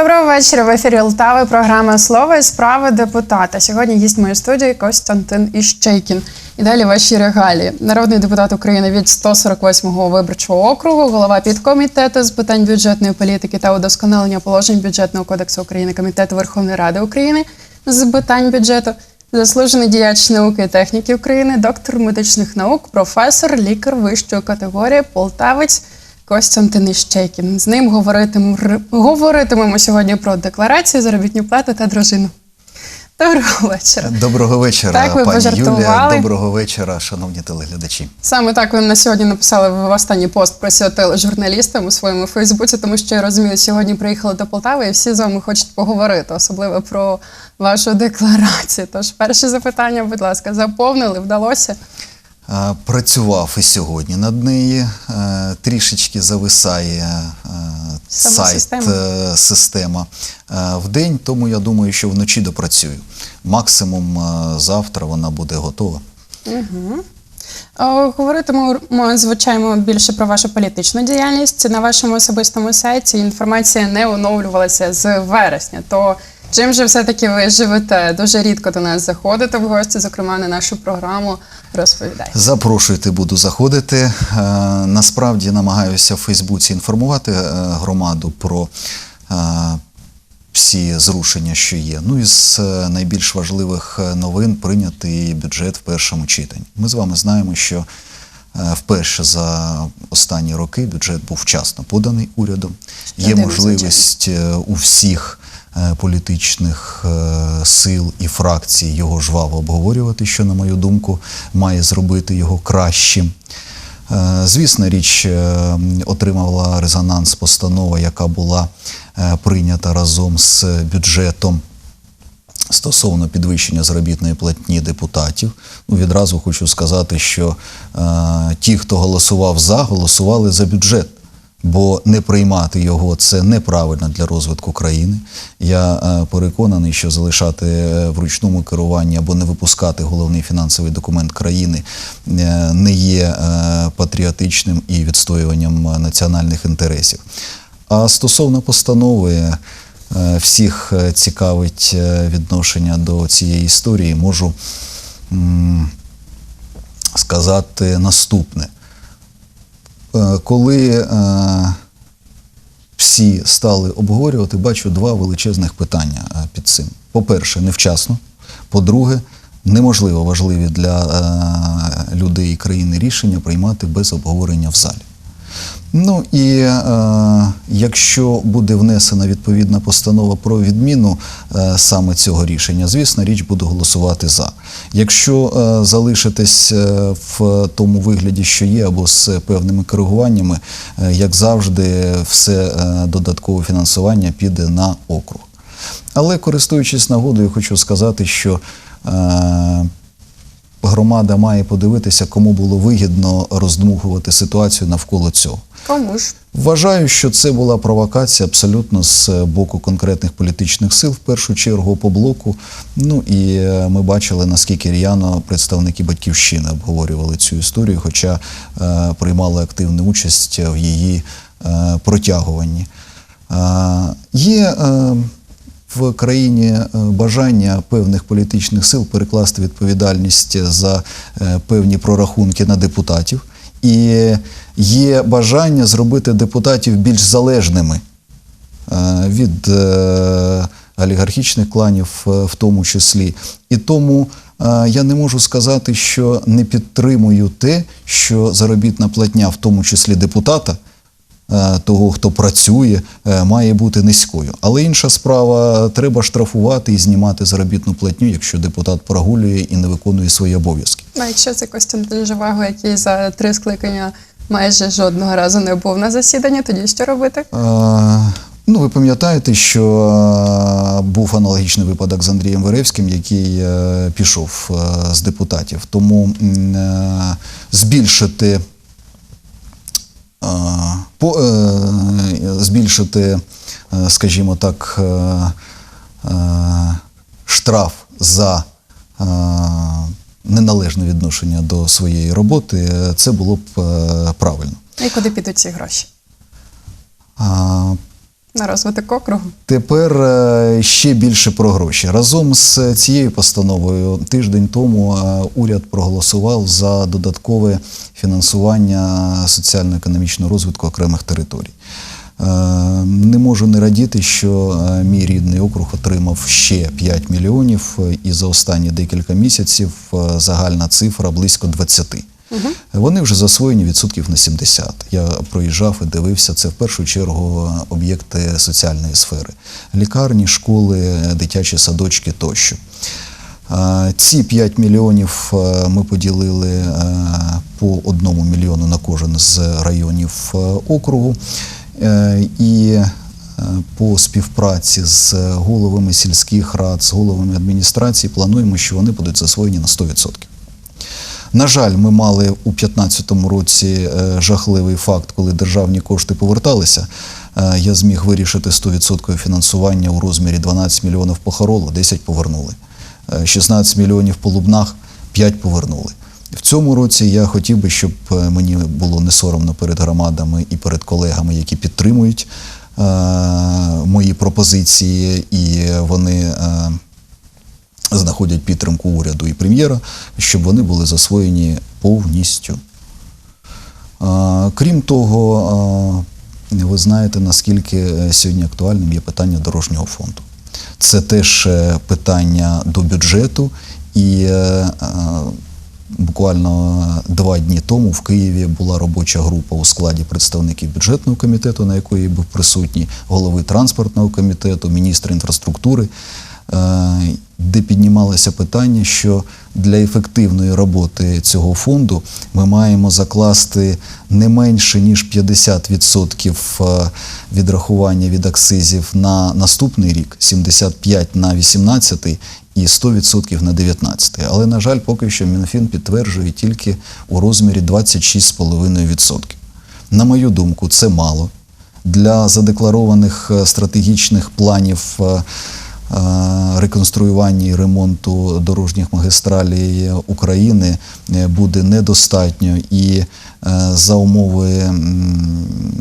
Доброго вечора. В ефірі Лтави. Програма Слово і справи депутата. Сьогодні гість моєї студії Костянтин Іщейкін. І далі ваші регалії. Народний депутат України від 148-го виборчого округу, голова підкомітету з питань бюджетної політики та удосконалення положень бюджетного кодексу України, комітету Верховної Ради України з питань бюджету, заслужений діяч науки і техніки України, доктор медичних наук, професор, лікар вищої категорії, полтавець. Костянтин Іщейкін. З ним говоритимемо, говоритимемо сьогодні про декларацію, заробітну плату та дружину. Доброго вечора. Доброго вечора, Так, ви пані Юлія. Доброго вечора, шановні телеглядачі. Саме так ви на сьогодні написали в останній пост присвятили журналістам у своєму Фейсбуці, тому що я розумію, сьогодні приїхали до Полтави і всі з вами хочуть поговорити, особливо про вашу декларацію. Тож перше запитання, будь ласка, заповнили, вдалося? Працював і сьогодні над нею. Е, Трішечки зависає е, Сама сайт система. е, система в день, тому я думаю, що вночі допрацюю. Максимум завтра вона буде готова. О, Говоритимемо, звичайно, більше про вашу політичну діяльність. На вашому особистому сайті інформація не оновлювалася з вересня. То чим же все-таки ви живете? Дуже рідко до нас заходите в гості, зокрема на нашу програму. Розповідайте. Запрошуйте, буду заходити. Е, Насправді намагаюся в Фейсбуці інформувати е, громаду про е, всі зрушення, що є. Ну і з найбільш важливих новин прийнятий бюджет в першому читанні. Ми з вами знаємо, що вперше за останні роки бюджет був вчасно поданий урядом. Є можливість у всіх політичних е, сил і фракцій його жваво обговорювати, що, на мою думку, має зробити його кращим. Е, Звісна річ е, отримала резонанс постанова, яка була е, прийнята разом з бюджетом стосовно підвищення заробітної платні депутатів. Ну, відразу хочу сказати, що е, ті, хто голосував за, голосували за бюджет. Бо не приймати його це неправильно для розвитку країни. Я е, переконаний, що залишати е, в ручному керуванні або не випускати головний фінансовий документ країни е, не є патріотичним і відстоюванням національних інтересів. А стосовно постанови, всіх цікавить відношення до цієї історії, можу сказати наступне. Е, Коли е, всі стали обговорювати, бачу два величезних питання е, під цим. По-перше, невчасно. По-друге, неможливо важливі для людей і країни рішення приймати без обговорення в залі. Ну і е, якщо буде внесена відповідна постанова про відміну е, саме цього рішення, звісно, річ буду голосувати за. Якщо е, залишитись е, в тому вигляді, що є, або з певними коригуваннями, е, як завжди, все е, додаткове фінансування піде на округ. Але користуючись нагодою, хочу сказати, що е, громада має подивитися, кому було вигідно роздмухувати ситуацію навколо цього. Кому ж? Вважаю, що це була провокація абсолютно з боку конкретних політичних сил, в першу чергу по блоку. Ну і е, ми бачили, наскільки р'яно представники батьківщини обговорювали цю історію, хоча е, приймали активну участь в її е, протягуванні. Е, е, в країні е, бажання певних політичних сил перекласти відповідальність за е, певні прорахунки на депутатів, і є бажання зробити депутатів більш залежними е, від олігархічних кланів, в тому числі. І тому я не можу сказати, що не підтримую те, що заробітна платня, в тому числі депутата, того, хто працює, е, має бути низькою. Але інша справа треба штрафувати і знімати заробітну платню, якщо депутат прогулює і не виконує свої обов'язки. А якщо це Костянтин Живаго, який за три скликання майже жодного разу не був на засіданні, тоді що робити? Е, Ну, ви пам'ятаєте, що е, був аналогічний випадок з Андрієм Веревським, який е, пішов е, з депутатів. Тому е, збільшити, е, по, е, збільшити, е, скажімо так, е, штраф за неналежне відношення до своєї роботи, це було б правильно. І куди підуть ці гроші? На розвиток округу. Тепер е, ще більше про гроші. Разом з цією постановою тиждень тому е, уряд проголосував за додаткове фінансування соціально-економічного розвитку окремих територій. Е, Не можу не радіти, що мій рідний округ отримав ще 5 мільйонів, і за останні декілька місяців загальна цифра близько 20. Вони вже засвоєні відсотків на 70. Я проїжджав і дивився. Це в першу чергу об'єкти соціальної сфери: лікарні, школи, дитячі садочки тощо. Ці 5 мільйонів е, ми поділили е, по одному мільйону на кожен з районів е, округу. І по співпраці з головами сільських рад, з головами адміністрацій плануємо, що вони будуть засвоєні на 100%. На жаль, ми мали у 2015 році е, жахливий факт, коли державні кошти поверталися. Е, Я зміг вирішити 100% фінансування у розмірі 12 мільйонів по Хоролу, 10 повернули. Е, 16 мільйонів по Лубнах, 5 повернули. В цьому році я хотів би, щоб е, мені було не соромно перед громадами і перед колегами, які підтримують е, мої пропозиції, і вони. е, знаходять підтримку уряду і прем'єра, щоб вони були засвоєні повністю. Крім того, ви знаєте, наскільки е, сьогодні актуальним є питання дорожнього фонду. Це теж е, питання до бюджету, і е, буквально два дні тому в Києві була робоча група у складі представників бюджетного комітету, на якої був присутній голови транспортного комітету, міністр інфраструктури де піднімалося питання, що для ефективної роботи цього фонду ми маємо закласти не менше ніж 50% е, відрахування від акцизів на наступний рік, 75% на 18 і 100% на 19. Але, на жаль, поки що Мінфін підтверджує тільки у розмірі 26,5%. На мою думку, це мало. Для задекларованих е, стратегічних планів е, реконструювання і ремонту дорожніх магістралей України е, буде недостатньо. І е, за умови,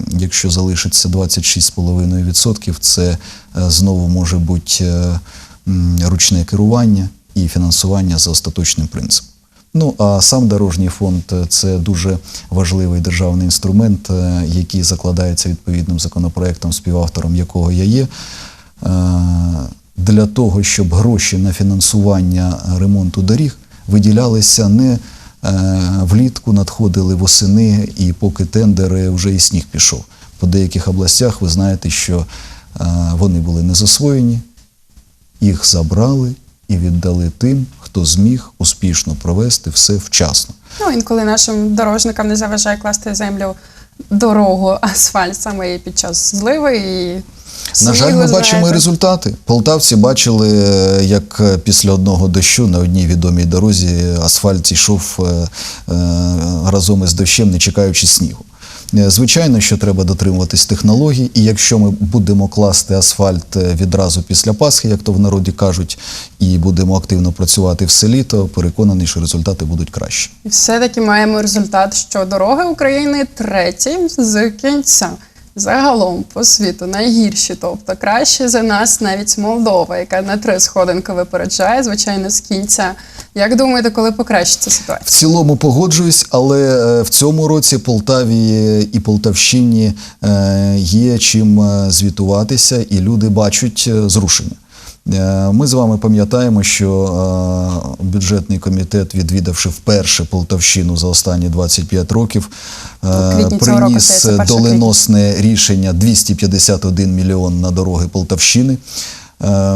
якщо залишиться 26,5%, це знову може бути ручне керування і фінансування за остаточним принципом. Ну а сам дорожній фонд це дуже важливий державний інструмент, який закладається відповідним законопроектом, співавтором якого я є. Для того, щоб гроші на фінансування ремонту доріг виділялися не е, влітку, надходили восени, і поки тендери вже і сніг пішов. По деяких областях ви знаєте, що е, вони були не засвоєні, їх забрали і віддали тим, хто зміг успішно провести все вчасно. Ну, інколи нашим дорожникам не заважає класти землю дорогу, асфальт саме під час зливи і На жаль, ми бачимо і результати. Полтавці бачили, як після одного дощу на одній відомій дорозі асфальт йшов е, е, разом із дощем, не чекаючи снігу. Е, Звичайно, що треба дотримуватись технологій, і якщо ми будемо класти асфальт е, відразу після Пасхи, як то в народі кажуть, і будемо активно працювати в селі, то переконаний, що результати будуть кращі. І все-таки маємо результат, що дороги України треті з кінця. Загалом по світу найгірші, тобто краще за нас навіть Молдова, яка на три сходинки випереджає, звичайно, з кінця. Як думаєте, коли покращиться ситуація? В цілому погоджуюсь, але е, в цьому році Полтаві і Полтавщині е, є чим е, звітуватися, і люди бачать е, зрушення. Е, Ми з вами пам'ятаємо, що е, бюджетний комітет, відвідавши вперше Полтавщину за останні 25 років, е, року, приніс доленосне рішення 251 мільйон на дороги Полтавщини.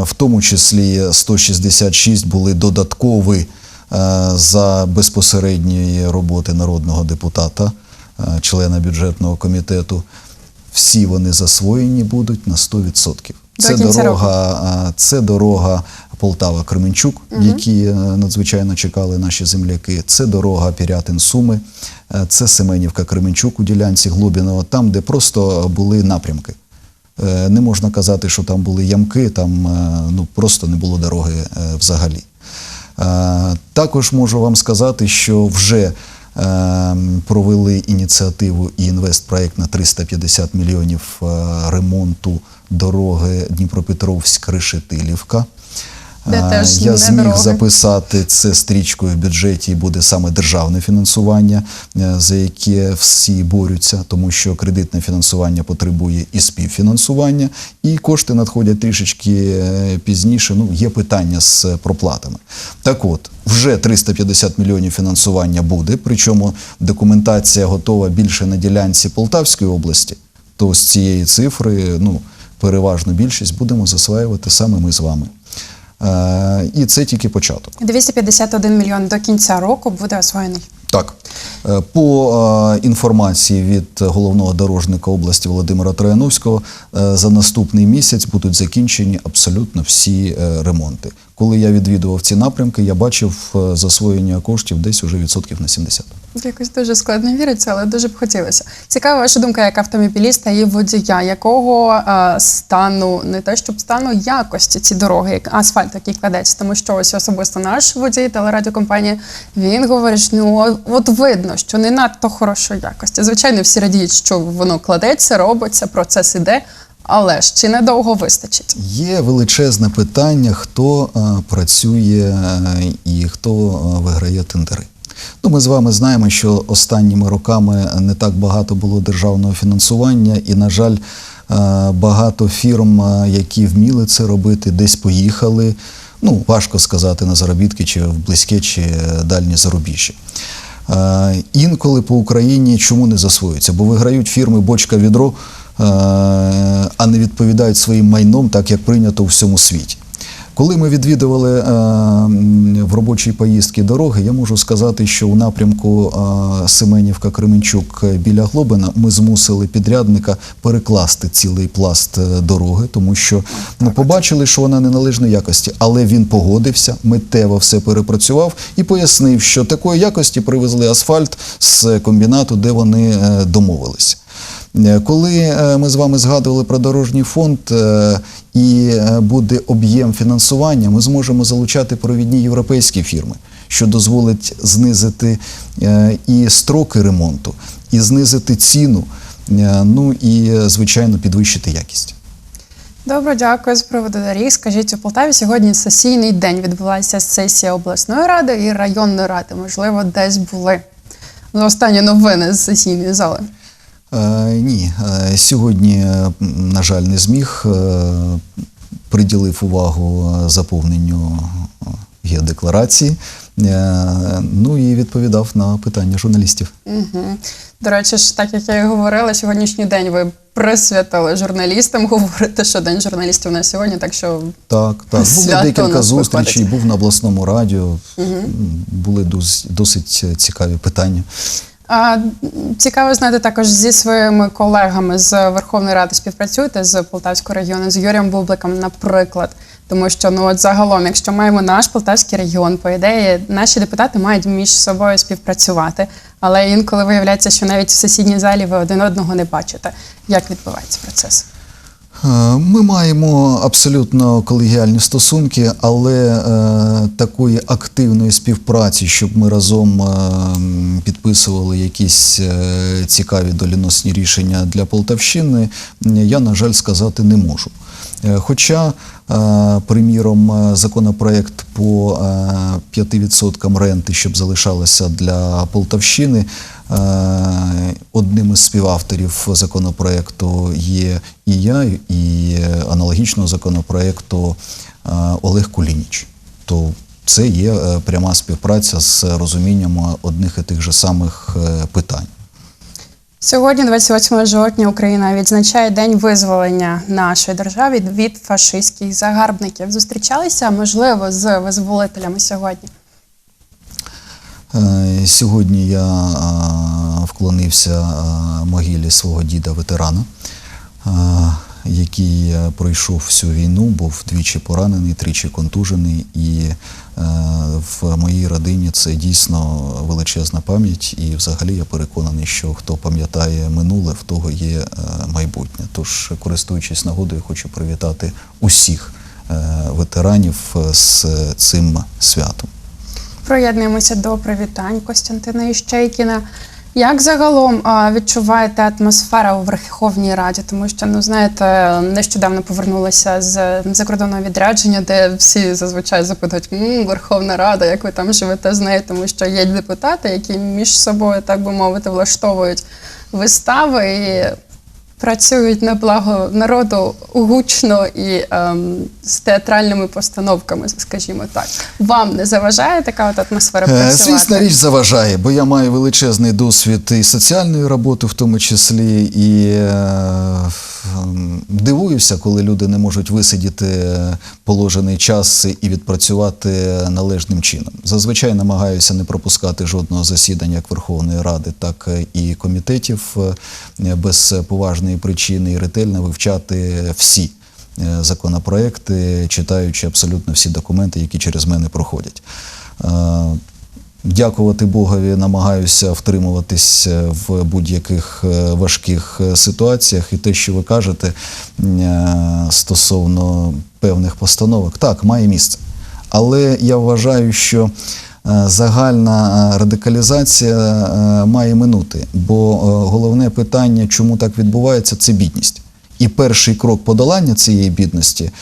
В тому числі 166 були додаткові за безпосередньої роботи народного депутата, члена бюджетного комітету. Всі вони засвоєні будуть на 100%. Це дорога, це дорога Полтава-Кременчук, які е, надзвичайно чекали наші земляки. Це дорога Пірятин-Суми, е, це Семенівка-Кременчук у ділянці Глобіного, там, де просто були напрямки. Е, Не можна казати, що там були ямки, там ну, просто не було дороги взагалі. Також можу вам сказати, що вже провели ініціативу і інвестпроект на 350 мільйонів е, ремонту дороги Дніпропетровськ-Решетилівка. Де Е, теж Я зміг дороги. записати це стрічкою в бюджеті і буде саме державне фінансування, е, за яке всі борються, тому що кредитне фінансування потребує і співфінансування, і кошти надходять трішечки пізніше. Ну, є питання з проплатами. Так от, вже 350 мільйонів фінансування буде, причому документація готова більше на ділянці Полтавської області. То з цієї цифри, ну, переважну більшість будемо засваювати саме ми з вами. Е, І це тільки початок. 251 мільйон до кінця року буде освоєний. Так. Е, По е, інформації від головного дорожника області Володимира Трояновського, е, за наступний місяць будуть закінчені абсолютно всі е, ремонти. Коли я відвідував ці напрямки, я бачив е, засвоєння коштів десь уже відсотків на 70. Якось дуже складно віриться, але дуже б хотілося. Цікава ваша думка як автомобіліста і водія, якого е, стану, не те щоб стану якості ці дороги, як асфальт, який кладеться. Тому що ось особисто наш водій телерадіокомпанії, він говорить, що ну от видно, що не надто хорошої якості. Звичайно, всі радіють, що воно кладеться, робиться, процес іде. Але ж чи недовго вистачить? Є величезне питання, хто е, працює е, і хто е, виграє тендери. Ну, ми з вами знаємо, що останніми роками не так багато було державного фінансування, і, на жаль, багато фірм, які вміли це робити, десь поїхали. Ну, важко сказати на заробітки, чи в близьке, чи дальнє зарубіжжя. Інколи по Україні чому не засвоюються? Бо виграють фірми бочка відро, а не відповідають своїм майном, так як прийнято у всьому світі. Коли ми відвідували е, в робочій поїздки дороги, я можу сказати, що у напрямку е, Семенівка Кременчук е, біля Глобина ми змусили підрядника перекласти цілий пласт е, дороги, тому що ми побачили, що вона неналежної якості, але він погодився, миттєво все перепрацював і пояснив, що такої якості привезли асфальт з комбінату, де вони е, домовилися. Е, Коли е, ми з вами згадували про дорожній фонд е, і буде об'єм фінансування, ми зможемо залучати провідні європейські фірми, що дозволить знизити і строки ремонту, і знизити ціну, ну і звичайно підвищити якість. Добре, дякую з приводу доріг. Скажіть, у Полтаві сьогодні сесійний день відбулася сесія обласної ради і районної ради. Можливо, десь були Ну, останні новини з сесійної зали. Е, ні, е, сьогодні, е, на жаль, не зміг. Приділив увагу заповненню геодекларації, ну і відповідав на питання журналістів. Угу. До речі, ж, так як я і говорила, сьогоднішній день ви присвятили журналістам. Говорите, що день журналістів на сьогодні, так що Так, так. Було декілька зустрічей, виходить. був на обласному радіо. М, Були дос- досить цікаві питання. Цікаво знати також зі своїми колегами з Верховної Ради співпрацюєте з Полтавського регіону, з Юрієм Бубликом, наприклад. Тому що ну от загалом, якщо маємо наш Полтавський регіон, по ідеї, наші депутати мають між собою співпрацювати. Але інколи виявляється, що навіть в сесійній залі ви один одного не бачите. Як відбувається процес? Е, Ми маємо абсолютно колегіальні стосунки, але е, такої активної співпраці, щоб ми разом е, підписували якісь цікаві доліносні рішення для Полтавщини, я, на жаль, сказати не можу. Е, Хоча, е, приміром, е, законопроект по е, 5% ренти, щоб залишалося для Полтавщини, одним із співавторів законопроекту є і я, і аналогічного законопроекту Олег Кулініч. То це є пряма співпраця з розумінням одних і тих же самих питань. Сьогодні, 28 жовтня, Україна відзначає День визволення нашої держави від фашистських загарбників. Зустрічалися, можливо, з визволителями сьогодні. Е, Сьогодні я е, вклонився е, могилі свого діда ветерана, який е, пройшов всю війну, був двічі поранений, тричі контужений. І е, в моїй родині це дійсно величезна пам'ять. І взагалі я переконаний, що хто пам'ятає минуле, в того є е, майбутнє. Тож, користуючись нагодою, хочу привітати усіх ветеранів з цим святом. Приєднуємося до привітань Костянтина Іщейкіна. Як загалом відчуваєте атмосфера у Верховній Раді? Тому що, ну знаєте, нещодавно повернулася з закордонного відрядження, де всі зазвичай запитують «М, Верховна Рада, як ви там живете з нею, тому що є депутати, які між собою, так би мовити, влаштовують вистави і працюють на благо народу гучно і ем, з театральними постановками, скажімо так. Вам не заважає така от атмосфера Е, працювати? Звісно, річ заважає, бо я маю величезний досвід і соціальної роботи, в тому числі, і е, дивуюся, коли люди не можуть висидіти положений час і відпрацювати належним чином. Зазвичай намагаюся не пропускати жодного засідання як Верховної Ради, так і комітетів е, без поважної причини і ретельно вивчати всі е, законопроекти, читаючи абсолютно всі документи, які через мене проходять. Е, Дякувати Богові, намагаюся втримуватись в будь-яких е, важких ситуаціях. І те, що ви кажете стосовно певних постановок, так, має місце. Але я вважаю, що загальна е, радикалізація е, має минути, бо е, головне питання, чому так відбувається, це бідність. І перший крок подолання цієї бідності е,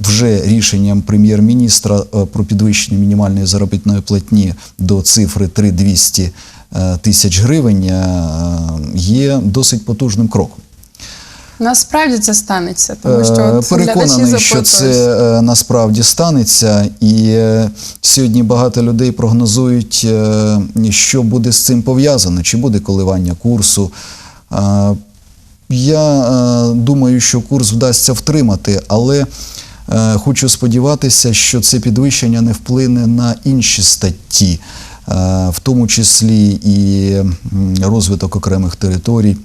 вже рішенням прем'єр-міністра е, про підвищення мінімальної заробітної платні до цифри 3200 е, тисяч гривень е, є досить потужним кроком. Насправді це станеться, тому що Е, от Переконаний, що це е, насправді станеться, і е, сьогодні багато людей прогнозують, е, що буде з цим пов'язано, чи буде коливання курсу. Е, Я е, думаю, що курс вдасться втримати, але е, хочу сподіватися, що це підвищення не вплине на інші статті, е, в тому числі і розвиток окремих територій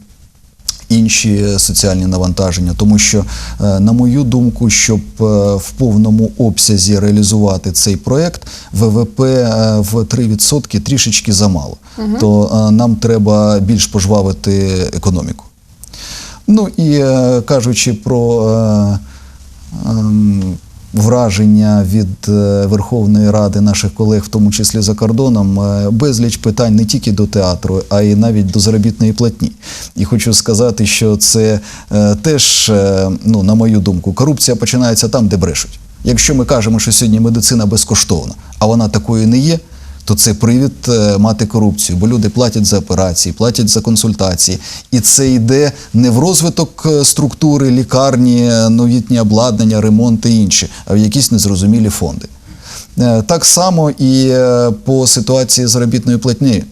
інші соціальні навантаження, тому що, е, на мою думку, щоб е, в повному обсязі реалізувати цей проект, ВВП е, в 3% трішечки замало. То е, нам треба більш пожвавити економіку. Ну і кажучи про ем, враження від е, Верховної Ради наших колег, в тому числі за кордоном, е, безліч питань не тільки до театру, а й навіть до заробітної платні. І хочу сказати, що це е, теж, ну, на мою думку, корупція починається там, де брешуть. Якщо ми кажемо, що сьогодні медицина безкоштовна, а вона такою не є, то це привід е, мати корупцію, бо люди платять за операції, платять за консультації, і це йде не в розвиток е, структури, лікарні, новітні обладнання, ремонт і інші, а в якісь незрозумілі фонди. Е, Так само і е, по ситуації з заробітною платнею. Е,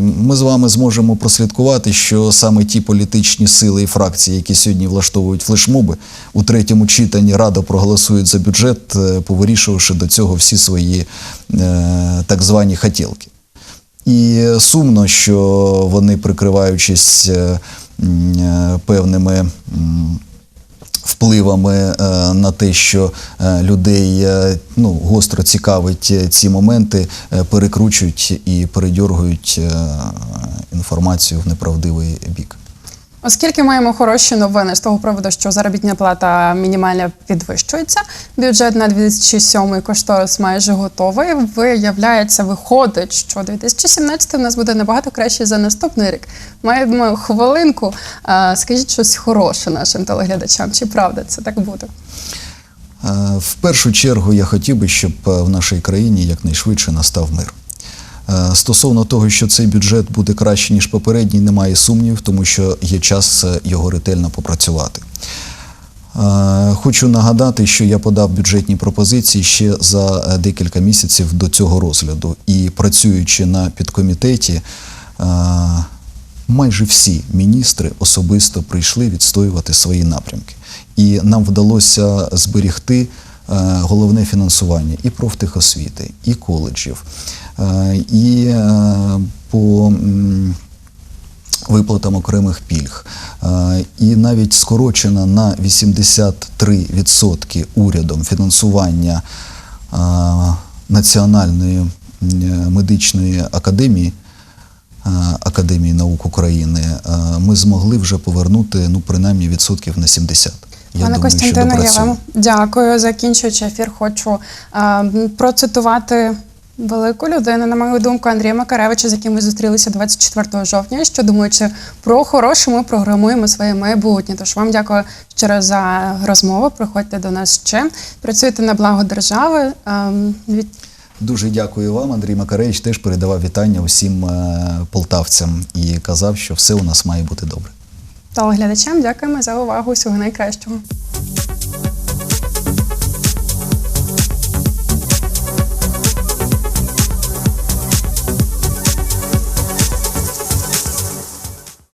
Ми з вами зможемо прослідкувати, що саме ті політичні сили і фракції, які сьогодні влаштовують флешмоби, у третьому читанні радо проголосують за бюджет, е, повирішувавши до цього всі свої е, так звані хотілки. І сумно, що вони, прикриваючись е, е, певними. Впливами е, на те, що е, людей е, ну, гостро цікавить ці моменти, перекручують і передьоргують е, інформацію в неправдивий бік. Оскільки маємо хороші новини з того приводу, що заробітна плата мінімальна підвищується, бюджет на 2007 кошторис майже готовий. Виявляється, виходить, що 2017 у нас буде набагато краще за наступний рік. Маємо хвилинку. Скажіть щось хороше нашим телеглядачам. Чи правда це так буде? Е, В першу чергу я хотів би, щоб е, в нашій країні якнайшвидше настав мир. Е, Стосовно того, що цей бюджет буде краще, ніж попередній, немає сумнів, тому що є час його ретельно попрацювати. Е, Хочу нагадати, що я подав бюджетні пропозиції ще за е, декілька місяців до цього розгляду. І працюючи на підкомітеті, майже всі міністри особисто прийшли відстоювати свої напрямки. І нам вдалося зберігти головне фінансування і профтехосвіти, і коледжів, е, і е, по виплатам окремих пільг. Е, І навіть скорочено на 83% урядом фінансування е, Національної медичної академії. е, Академії наук України, е, ми змогли вже повернути ну, принаймні відсотків на 70. Я Пане Костянтине, я вам дякую. Закінчуючи ефір, хочу е, процитувати велику людину, на мою думку, Андрія Макаревича, з яким ми зустрілися 24 жовтня. Що думаючи про хороше, ми програмуємо своє майбутнє. Тож вам дякую щиро за розмову. Приходьте до нас ще. Працюйте на благо держави. Е, від Дуже дякую вам. Андрій Макаревич теж передавав вітання усім е, полтавцям і казав, що все у нас має бути добре. Та оглядачам дякуємо за увагу. Всього найкращого.